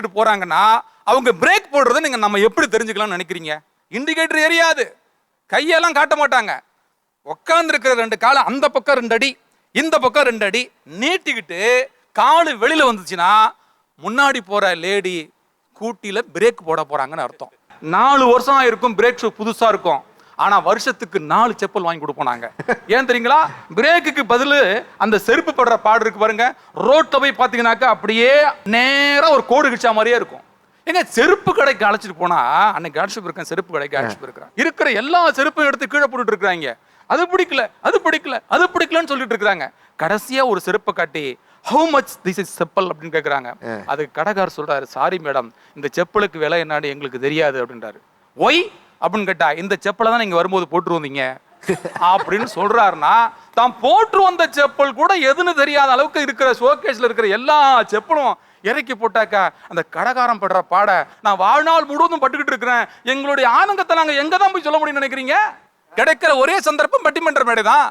போட்டுட்டு போறாங்கன்னா அவங்க பிரேக் போடுறதை நீங்க நம்ம எப்படி தெரிஞ்சுக்கலாம்னு நினைக்கிறீங்க? இண்டிகேட்டர் எரியாது. கையெல்லாம் காட்ட மாட்டாங்க. உட்கார்ந்து இருக்கிற ரெண்டு காலை அந்த பக்கம் ரெண்டு அடி இந்த பக்கம் ரெண்டு அடி நீட்டிக்கிட்டு காலு வெளியில வந்துச்சுன்னா முன்னாடி போற லேடி கூட்டில பிரேக் போட போறாங்கன்னு அர்த்தம். நாலு வருஷம் இருக்கும் பிரேக் ஷூ புதுசா இருக்கும். ஆனா வருஷத்துக்கு நாலு செப்பல் வாங்கி கொடுப்போம் நாங்க. ஏன் தெரியுங்களா? பிரேக்குக்கு பதிலு அந்த செருப்பு படுற பாடு இருக்கு பாருங்க. ரோட்ல போய் பாத்தீங்கன்னாக்கா அப்படியே நேரா ஒரு கோடு கிச்சா மாதிரியே இருக்கும். ஏங்க செருப்பு கடைக்கு அழைச்சிட்டு போனா அன்னைக்கு அழைச்சிட்டு போயிருக்கேன் செருப்பு கடைக்கு அழைச்சிட்டு போயிருக்கேன் இருக்கிற எல்லா செருப்பையும் எடுத்து கீழே போட்டுட்டு இருக்காங்க அது பிடிக்கல அது பிடிக்கல அது பிடிக்கலன்னு சொல்லிட்டு இருக்காங்க கடைசியா ஒரு செருப்பை காட்டி how much this is chappal? அப்படின்னு கேக்குறாங்க. அதுக்கு கடைக்காரர் சொல்றாரு சாரி மேடம் இந்த செப்பலுக்கு விலை என்னன்னு எங்களுக்கு தெரியாது அப்படின்றாரு. ஒய் அப்படின்னு கேட்டா இந்த செப்பலை தான் நீங்க வரும்போது போட்டு வந்தீங்க? அப்படின்னு சொல்றாருன்னா தான் போட்டு வந்த செப்பல் கூட எதுன்னு தெரியாத அளவுக்கு இருக்கிற ஷோகேஸ்ல இருக்கிற எல்லா செப்பலும் இறக்கி போட்டாக்கா அந்த கடகாரம் படுற பாட நான் வாழ்நாள் முழுவதும் பட்டுக்கிட்டு இருக்கிறேன். எங்களுடைய ஆனந்தத்தை நாங்க எங்க தான் போய் சொல்ல முடியும்னு நினைக்கிறீங்க? கிடைக்கிற ஒரே சந்தர்ப்பம் பட்டிமன்ற மேடை தான்.